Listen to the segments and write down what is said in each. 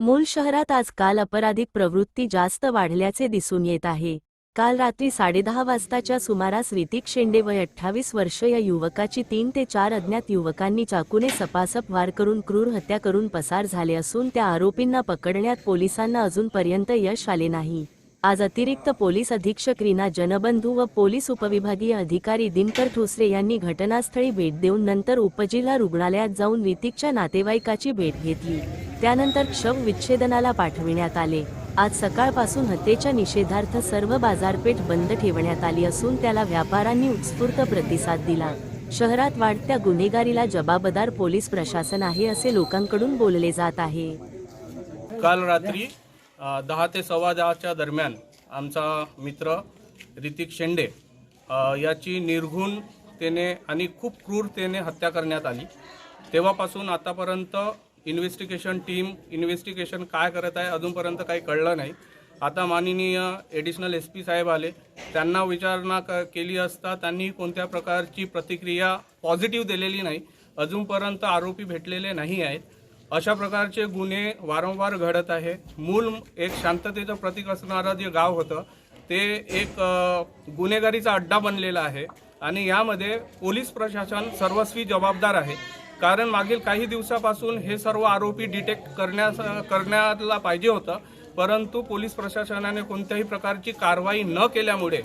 मूल शहरात आजकाल अपराधिक प्रवृत्ती जास्त वाढल्याचे दिसून येत आहे. काल रात्री साडेदहा वाजताच्या सुमारास रितिक शेंडे वय अठ्ठावीस वर्ष या युवकाची तीन ते चार अज्ञात युवकांनी चाकूने सपासप वार करून क्रूर हत्या करून पसार झाले असून त्या आरोपींना पकडण्यात पोलिसांना अजूनपर्यंत यश आले नाही. आज अतिरिक्त पोलीस अधीक्षक रीना जनबंधू व पोलीस उपविभागीय अधिकारी दिनकर ठोसरे यांनी घटनास्थळी भेट देऊन नंतर उपजिल्हा रुग्णालयात जाऊन रितिकच्या नातेवाईकाची भेट घेतली. त्यानंतर शव विच्छेदनाला पाठविण्यात आले. आज सकाळपासून हत्येच्या निषेधार्थ सर्व बाजारपेठ बंद ठेवण्यात आली असून त्याला व्यापाऱ्यांनी उत्स्फूर्त प्रतिसाद दिला. शहरात वाढत्या गुन्हेगारीला जबाबदार पोलीस प्रशासन आहे असे लोकांकडून बोलले जात आहे. काल रात्री दहा ते सव्वा दहाच्या दरम्यान आमचा मित्र ऋतिक शेंडे याची याची निर्घुणतेने आणि खूप क्रूरतेने हत्या करण्यात आली. तेव्हापासून आतापर्यंत इन्व्हेस्टिगेशन टीम इन्व्हेस्टिगेशन काय करत आहे अजूनपर्यंत काही कळलं नाही. आता माननीय एडिशनल एस पी साहेब आले. त्यांना विचारणा क केली असता त्यांनी कोणत्या प्रकारची प्रतिक्रिया पॉझिटिव्ह दिलेली नाही. अजूनपर्यंत आरोपी भेटलेले नाही आहेत. अशा प्रकारचे गुन्हे वारंवार घडत आहे. मूल एक शांततेचं प्रतीक असणारं जे गाव होतं ते एक गुन्हेगारीचा अड्डा बनलेला आहे. आणि यामध्ये पोलीस प्रशासन सर्वस्वी जबाबदार आहे. कारण मागील काही दिवसापासून हे सर्व आरोपी डिटेक्ट करण्यास करण्याला पाहिजे होतं. परंतु पोलीस प्रशासनाने कोणत्याही प्रकारची कारवाई न केल्यामुळे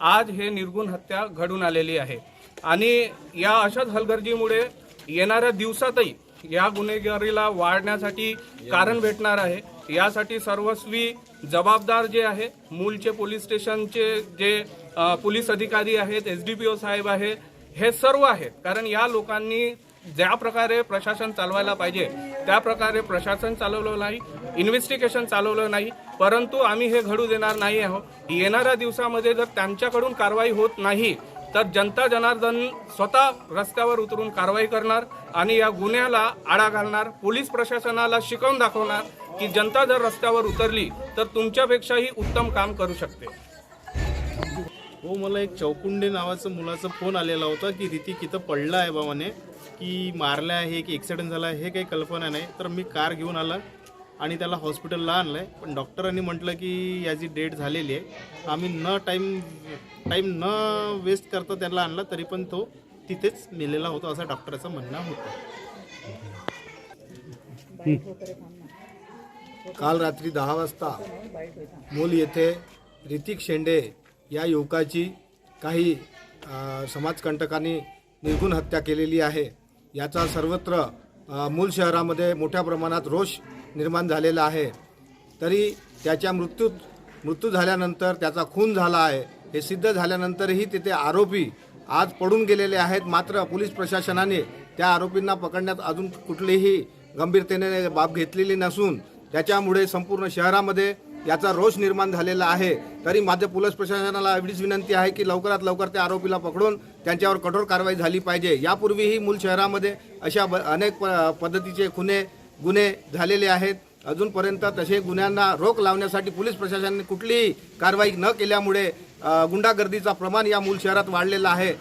आज हे निर्गुण हत्या घडून आलेली आहे. आणि या अशाच हलगर्जीमुळे येणाऱ्या दिवसातही या गुन्हेगारीला वाढण्यासाठी कारण भेटणार आहे. यासाठी सर्वस्वी जबाबदार जे आहे मूलचे पोलीस स्टेशनचे जे पोलीस अधिकारी आहेत एस डी पी ओ साहेब आहे हे सर्व आहेत. कारण या लोकांनी ज्या प्रकारे प्रशासन चालवायला पाहिजे त्या प्रकारे प्रशासन चालवलं नाही इन्व्हेस्टिगेशन चालवलं नाही परंतु आम्ही हे घडू देणार नाही आहोत. येणाऱ्या दिवसामध्ये जर त्यांच्याकडून कारवाई होत नाही तर जनता जनार्दन स्वतः रस्त्यावर उतरून कारवाई करणार आणि या गुन्ह्याला आळा घालणार पोलीस प्रशासनाला शिकवून दाखवणार की जनता जर रस्त्यावर उतरली तर तुमच्यापेक्षाही उत्तम काम करू शकते. हो मला एक चौकुंडे नावाचं मुलाचा फोन आलेला होता की रितिक इथं पडला आहे बाबाने की मारलं आहे की ॲक्सिडेंट झाला आहे हे काही कल्पना नाही. तर मी कार घेऊन आला आणि त्याला हॉस्पिटलला आणलं आहे पण डॉक्टरांनी म्हटलं की याची डेट झालेली आहे. आम्ही न टाईम टाईम न वेस्ट करता त्याला आणला तरी पण तो तिथेच नेलेला होता असं डॉक्टरचं म्हणणं होतं. काल रात्री दहा वाजता मूल येथे रितिक शेंडे या युवकाची काही समाजकंटकांनी निर्गुण हत्या केलेली आहे. याचा सर्वत्र मूल शहरामध्ये मोठ्या प्रमाणात रोष निर्माण झालेला आहे. तरी त्याच्या मृत्यूत मृत्यू झाल्यानंतर त्याचा खून झाला आहे. हे सिद्ध झाल्यानंतरही तिथे आरोपी आज पडून गेलेले आहेत. मात्र पोलीस प्रशासनाने त्या आरोपींना पकडण्यात अजून कुठलीही गंभीरतेने बाब घेतलेली नसून त्याच्यामुळे संपूर्ण शहरामध्ये याचा रोष निर्माण झालेला आहे. तरी माझ्या पोलीस प्रशासनाला एवढीच विनंती आहे की लवकरात लवकर त्या आरोपीला पकडून त्यांच्यावर कठोर कारवाई झाली पाहिजे. यापूर्वीही मूल शहरामध्ये अशा ब अनेक प पद्धतीचे खुने गुन्हे झालेले आहेत. अजूनपर्यंत तसे गुन्ह्यांना रोख लावण्यासाठी पोलीस प्रशासनाने कुठलीही कारवाई न केल्यामुळे गुंडागर्दीचा प्रमाण या मूल शहरात वाढलेला आहे.